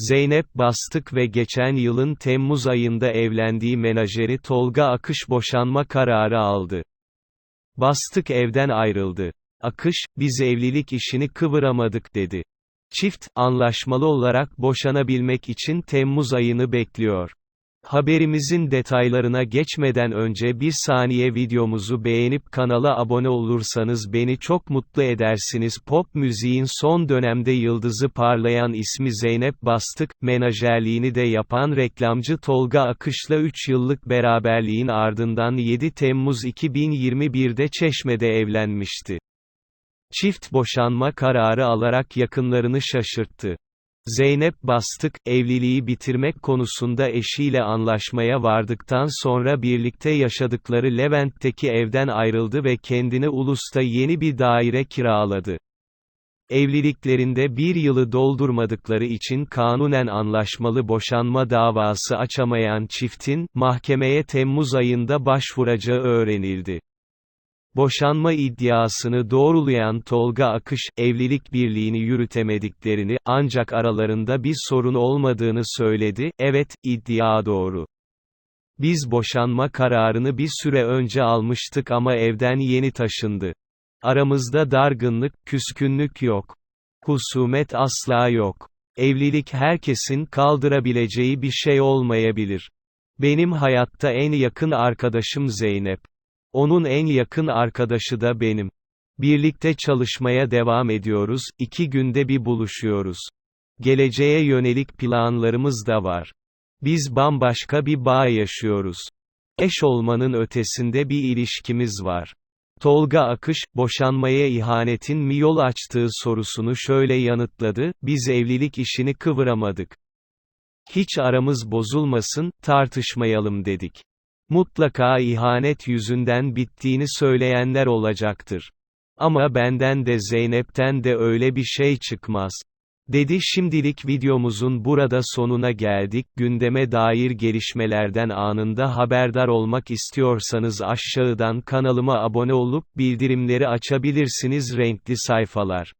Zeynep Bastık ve geçen yılın Temmuz ayında evlendiği menajeri Tolga Akış boşanma kararı aldı. Bastık evden ayrıldı. Akış, biz evlilik işini kıvıramadık dedi. Çift, anlaşmalı olarak boşanabilmek için Temmuz ayını bekliyor. Haberimizin detaylarına geçmeden önce bir saniye videomuzu beğenip kanala abone olursanız beni çok mutlu edersiniz. Pop müziğin son dönemde yıldızı parlayan ismi Zeynep Bastık, menajerliğini de yapan reklamcı Tolga Akış'la 3 yıllık beraberliğin ardından 7 Temmuz 2021'de Çeşme'de evlenmişti. Çift boşanma kararı alarak yakınlarını şaşırttı. Zeynep Bastık, evliliği bitirmek konusunda eşiyle anlaşmaya vardıktan sonra birlikte yaşadıkları Levent'teki evden ayrıldı ve kendine Ulus'ta yeni bir daire kiraladı. Evliliklerinde bir yılı doldurmadıkları için kanunen anlaşmalı boşanma davası açamayan çiftin, mahkemeye Temmuz ayında başvuracağı öğrenildi. Boşanma iddiasını doğrulayan Tolga Akış, evlilik birliğini yürütemediklerini, ancak aralarında bir sorun olmadığını söyledi, evet, iddia doğru. Biz boşanma kararını bir süre önce almıştık ama evden yeni taşındı. Aramızda dargınlık, küskünlük yok. Husumet asla yok. Evlilik herkesin kaldırabileceği bir şey olmayabilir. Benim hayatta en yakın arkadaşım Zeynep. Onun en yakın arkadaşı da benim. Birlikte çalışmaya devam ediyoruz, iki günde bir buluşuyoruz. Geleceğe yönelik planlarımız da var. Biz bambaşka bir bağ yaşıyoruz. Eş olmanın ötesinde bir ilişkimiz var. Tolga Akış, boşanmaya ihanetin mi yol açtığı sorusunu şöyle yanıtladı, biz evlilik işini kıvıramadık. Hiç aramız bozulmasın, tartışmayalım dedik. Mutlaka ihanet yüzünden bittiğini söyleyenler olacaktır. Ama benden de Zeynep'ten de öyle bir şey çıkmaz. Dedi şimdilik videomuzun burada sonuna geldik. Gündeme dair gelişmelerden anında haberdar olmak istiyorsanız aşağıdan kanalıma abone olup bildirimleri açabilirsiniz renkli sayfalar.